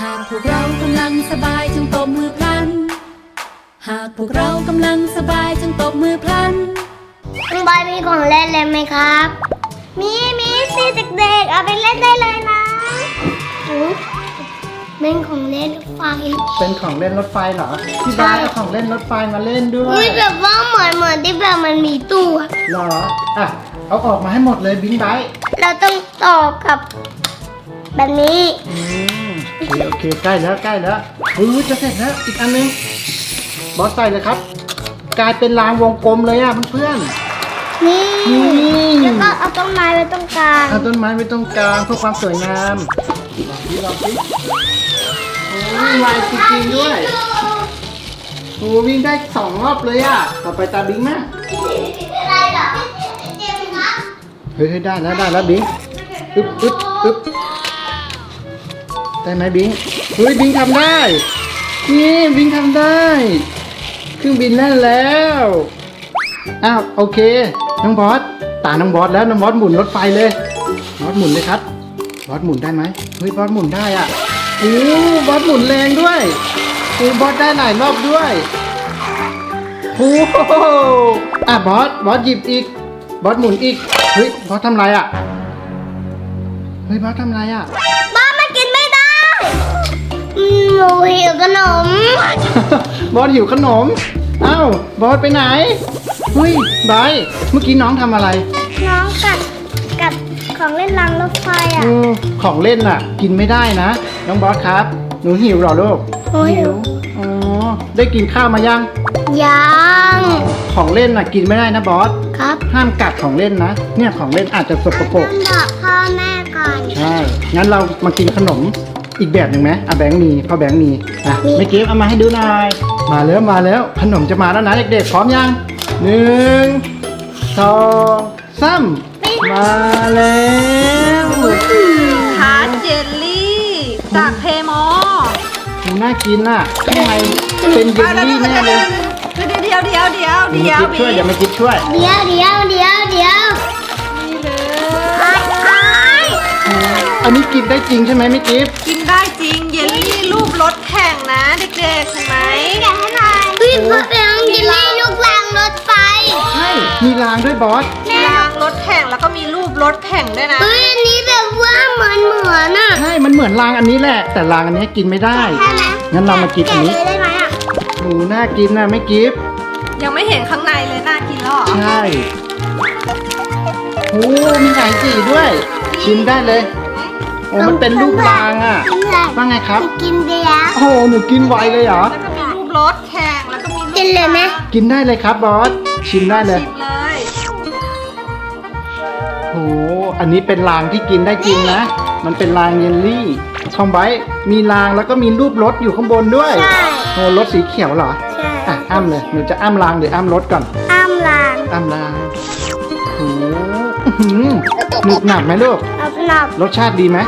หากพวกเรากำลังสบายจงตบมือพลัน หากพวกเรากำลังสบายจงตบมือพลันน้องบอยมีของเล่นเลยไหมครับ มีมีสิเด็กๆเอาไปเล่นได้เลยนะอุ๊ยเป็นของเล่นไฟเป็นของเล่นรถไฟเหรอพี่บาสเอาของเล่นรถไฟมาเล่นด้วอุ้ยยแบบว่าเหมือนเหมือนที่แบบมันมีตู้อะเหรออะเอาออกมาให้หมดเลยบิงไบค์เราต้องต่อกับแบบนี้ อืมโอเคโอเคใกล้แล้วใกล้แล้วอุ้ยจะเสร็จแล้วอีกอันนึงบอสใส่เลยครับ กลายเป็นรางวงกลมเลยอะเพื่อนนี่นี่แล้วก็เอาต้นไม้ไว้ตรงกลางๆเอาต้นไม้ไว้ตรงกลางเพื่อความสวยงามลองสิลองสิโอ้ยลายจริงๆด้วยโอ้วิ่งได้สองรอบเลยอะต่อไปตาบิงมากอะไรเหรอเจ็บครับเฮ้ยเฮ้ยได้แล้วได้แล้วบิงอึ๊บอึ๊บอึ๊บ ได้ไหมบิงเฮ้ยบิงทำได้ นี่บิงทำได้ เครื่องบินแล่นแล้ว อ้าวโอเค น้องบอส ตาน้องบอสแล้วน้องบอสหมุนรถไฟเลย บอสหมุนเลยครับ บอสหมุนได้ไหมเฮ้ยบอสหมุนได้อะโอ้บอสหมุนแรงด้วยโอ้บอสได้หลายรอบด้วยโอ้โหอะบอส บอสหยิบอีก บอสหมุนอีก เฮ้ยบอสทำไรอะ เฮ้ยบอสทำไรอะ ขนม บอสหิวขนม เอ้าบอสไปไหนเฮ้ยไบร์ทเมื่อกี้น้องทำอะไรน้องกัดกัดของเล่นรางรถไฟอะเออของเล่นน่ะ กินไม่ได้นะ น้องบอสครับ หนูหิวเหรอลูกหนูหิว อ๋อได้กินข้าวมายัง ยังของเล่นน่ะ กินไม่ได้นะบอส ครับห้ามกัดของเล่นนะ เนี่ยของเล่นอาจจะสกปรกต้องบอกพ่อแม่ก่อน ใช่งั้นเรามากินขนม อีกแบบหนึ่งไหมอะแบงค์มีพ่อแบงค์มีอะมีไม่เก็บเอามาให้ดูหน่อย มาแล้วมาแล้วขนมจะมาแล้วนะเด็กๆพร้อมยังหนึ่งสองสามมาแล้วทาร์ตเจลลี่ จากเพมอหนูน่ากินน่ะข้างในเป็นเยลลี่แน่เลยเดี๋ยวเดี๋ยวเดี๋ยวเดี๋ยวเดี๋เดี๋ยยววไม่คิดช่วยอย่าไม่คิดช่วยเดี๋ยวเดี๋ยวเดี๋ยวเดี๋ยวนี่เลยไอ้ไอ้อันนี้กินได้จริงใช่ไหมไม่กิฟกิน ได้จริงเยลลี่รูปรถแข่งนะเด็กๆเห็นไหมแกะให้หน่อยพี่พ่อเป็นยินดีลูกรางรถไฟใช่มีรางด้วยบอสรางรถแข่งแล้วก็มีรูปรถแข่งด้วยนะเฮ้ยอันนี้แบบว่าเหมือนเหมือนอะใช่มันเหมือนรางอันนี้แหละ แต่รางอันนี้กินไม่ได้ใช่ไหมงั้นเรามากินอันนี้แกะเลยได้ไหมอะหนูน่ากินนะไม่กิฟยังไม่เห็นข้างในเลยน่ากินแล้วเหรอใช่โอ้มีหลายสีด้วย ชิมได้เลย โอ้มันเป็นรูปรางอะกินเลยว่าไงครับ กินเดียวโอ้โหหนูกินไวเลยเหรอ แล้วก็มีรูปรถแข่งแล้วก็มีรูปกินเลยไหมกินได้เลยครับบอส ชิมได้เลย ชิมเลยโอ้โหอันนี้เป็นรางที่กินได้จริงนะ มันเป็นรางเยลลี่ทอมไบร์ทมีรางแล้วก็มีรูปรถอยู่ข้างบนด้วย ใช่โอ้รถสีเขียวเหรอ ใช่อะอ้ำเลย หนูจะอ้ำรางหรืออ้ำรถก่อน อ้ามลางอ้ำรางโอ้โหอื้อหือหนุบหนับไหมลูกเอาหนับรสชาติดีไหม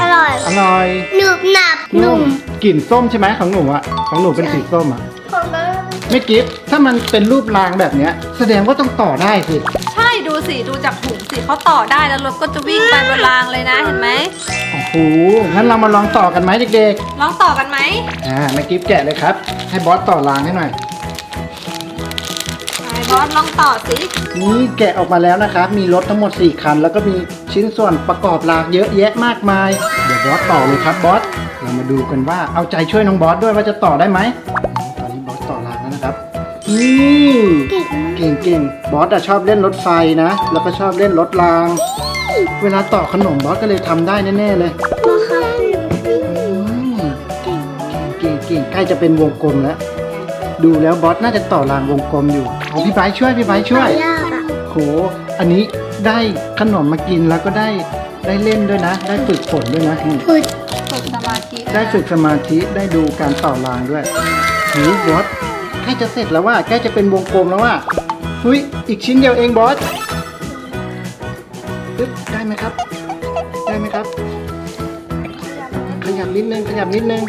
อร่อย อร่อยหนุบหนับนุ่มกลิ่นส้มใช่ไหมของหนูอะของหนูเป็นสีส้มอะของเดิมไม่กิฟถ้ามันเป็นรูปรางแบบเนี้ย แสดงว่าต้องต่อได้สิ ใช่ดูสิ ดูจากถุงสิเขาต่อได้แล้วรถก็จะวิ่งไปบนรางเลยนะเห็นไหมโอ้โหงั้นเรามาลองต่อกันไหมเด็กลองต่อกันไหมๆอ่าไม่กิฟแกะเลยครับ ให้บอสต่อรางให้หน่อยไหน บอสลองต่อสินี่แกะออกมาแล้วนะครับ มีรถทั้งหมด 4 คัน แล้วก็มีชิ้นส่วนประกอบรางเยอะแยะมากมาย เดี๋ยวบอสต่อเลยครับบอส เรามาดูกันว่าเอาใจช่วยน้องบอสด้วยว่าจะต่อได้ไหม ตอนนี้บอสต่อรางแล้วนะครับนี่เก่งเก่งบอสอะชอบเล่นรถไฟนะ แล้วก็ชอบเล่นรถราง เวลาต่อขนมบอสก็เลยทำได้แน่ๆเลยเก่งเก่งใกล้จะเป็นวงกลมแล้ว ดูแล้วบอสน่าจะต่อรางวงกลมอยู่ อาพี่ไบร์ทช่วยพี่ไบร์ทช่วยยากอะโหอันนี้ได้ขนมมากินแล้วก็ได้ได้เล่นด้วยนะ ได้ฝึกฝนด้วยนะนี่พูดฝึกสมาธิได้ฝึกสมาธิได้ดูการต่อรางด้วยหูบอสใกล้จะเสร็จแล้วว่าใกล้จะเป็นวงกลมแล้วว่าหุยอีกชิ้นเดียวเองบอสปึ๊บได้ไหมครับ ได้ไหมครับ ขยับนิดนึงขยับนิดนึง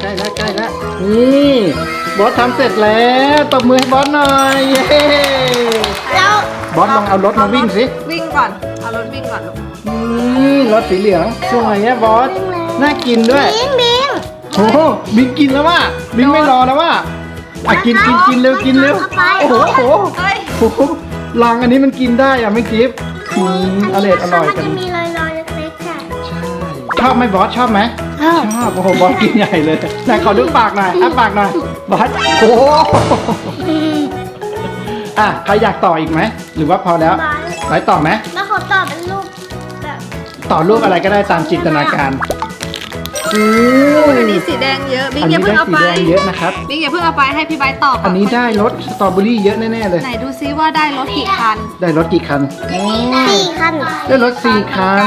ใกล้แล้วใกล้แล้วนี่ บอสทำเสร็จแล้วตบมือให้บอสหน่อยเย้แล้วบอสลองเอารถมาวิ่งสิวิ่งก่อน เอารถวิ่งก่อนลูกนี่รถสีเหลืองสวยอะบอสน่ากินด้วยบิงบิงโอ้โหบิงกินแล้วว่ะบิงไม่รอแล้วว่ะอะกินกินกินเร็วกินเร็วโอ้โหโอ้โหเฮ้ยโอ้โหลังอันนี้มันกินได้อะไม่กิฟอืมอร่อยอร่อยกันมันจะมีรอยๆเล็กๆค่ะใช่ชอบไหมบอสชอบไหมชอบชอบโอ้โหบอสกินใหญ่เลยไหนขอดูปากหน่อยอะปากหน่อย บอสโอ้โหอะใครอยากต่ออีกไหม หรือว่าพอแล้วบายไปต่อไหม แล้วเขาตอบเป็นรูปแบบต่อรูปอะไรก็ได้ตามจินตนาการโอ้อันนี้สีแดงเยอะ บิ๊กอันอย่านี้เพิ่งได้เอาสีไป แดงเยอะนะครับ บิ๊กอย่าเพิ่งเอาไปให้พี่ไบร์ทตอบก่อันนี้ได้รสสตรอเบอรี่เยอะแน่ๆเลย ไหนดูซิว่าได้รถกี่คันได้รถกี่คันโอ้สี่ขั้นได้รถสี่คัน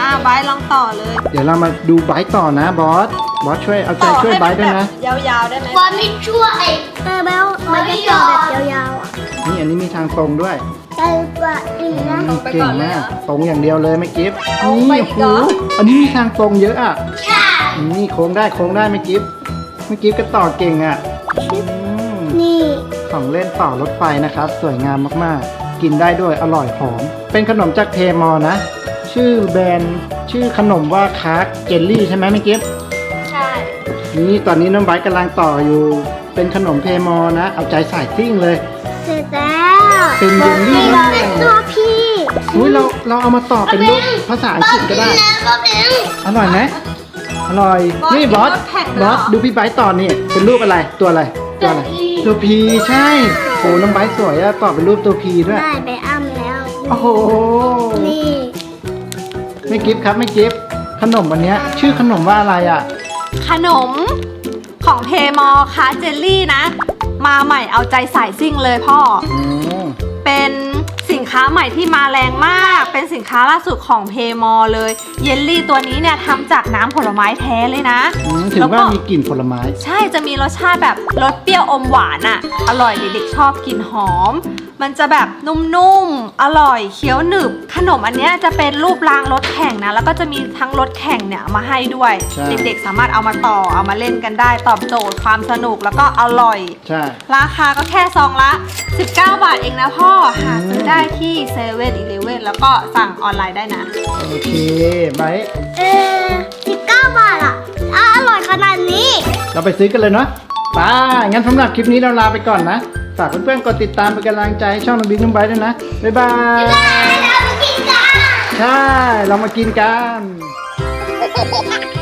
อ่าไบร์ทลองต่อเลย เดี๋ยวเรามาดูไบร์ทต่อนะบอส บอสช่วยเอาใจช่วยไบร์ทด้วยนะ ยาวๆได้ไหมบอลไม่ช่วยเออแบลมันจะต่อแบบยาวๆอะนี่อันนี้มีทางตรงด้วยเออกว่าอีกนะอืมเก่งมากตรงอย่างเดียวเลยไม่กิฟต์เอาไปนี่อีโอ้กโหเหรออันนี้มีทางตรงเยอะอะนี่โค้งได้โค้งได้ไม่กิฟต์ไม่กิฟต์ก็ต่อเก่งอะอืมนี่ของเล่นต่อรถไฟนะครับ สวยงามมากๆ กินได้ด้วยอร่อยหอมเป็นขนมจากเทมอนะ ชื่อแบรนด์ชื่อขนมว่าคาร์กเจลลี่ใช่ไหมไม่กิฟต์ใช่ นี่ตอนนี้น้องไบร์ทกำลังต่ออยู่ เป็นขนมเพมอนะ เอาใจใส่ซิ่งเลย เสร็จแล้วเป็นเยลลี่นี่มากเป็นตัวพี่อุ้ยเราเราเอามาต่อเป็นรูปภาษาอังกฤษก็ได้ก็เป็นอร่อยไหมอร่อย นี่บอสบอสดูพี่ไบร์ทต่อนี่ เป็นรูปอะไรตัวอะไรตัวอะไรตัวพีใช่โอ้น้องไบร์ทสวยอะต่อเป็นรูปตัวพีด้วยได้ไปอ้ำแล้วโอ้โหนี่ไม่กิฟต์ครับไม่กิฟต์ขนมวันเนี้ยชื่อขนมว่าอะไรอะ ขนมของเพมอคาเจลลี่นะ มาใหม่เอาใจใส่ซิ่งเลยพ่ออืมเป็นสินค้าใหม่ที่มาแรงมาก เป็นสินค้าล่าสุดของเพมอเลย เยลลี่ตัวนี้เนี่ยทำจากน้ำผลไม้แท้เลยนะอืมถึงแล้วว่าก็มีกลิ่นผลไม้ ใช่จะมีรสชาติแบบรสเปรี้ยวอมหวานอะ่ะ อร่อยเด็กๆชอบกลิ่นหอม มันจะแบบนุ่มๆ อร่อยเคี้ยวหนึบ ขนมอันเนี้ยจะเป็นรูปรางรถแข่งนะ แล้วก็จะมีทั้งรถแข่งเนี่ยมาให้ด้วย ใช่ เด็กๆสามารถเอามาต่อเอามาเล่นกันได้ ตอบโจทย์ความสนุกแล้วก็อร่อย ใช่ ราคาก็แค่ซองละ 19 บาทเองนะพ่อ หาซื้อได้ที่เซเว่นอีเลเว่นแล้วก็สั่งออนไลน์ได้นะ โอเคไบร์ทเออสิบเก้าบาทอะอะอร่อยขนาดนี้ เราไปซื้อกันเลยเนาะไปงั้นสำหรับคลิปนี้เราลาไปก่อนนะ ฝากเพื่อนๆกดติดตามเป็นกำลังใจให้ช่องน้องบิ๊กน้องไบร์ทด้วยนะ บ๊ายบายเราไปกินกันใช่ เรามากินกันเ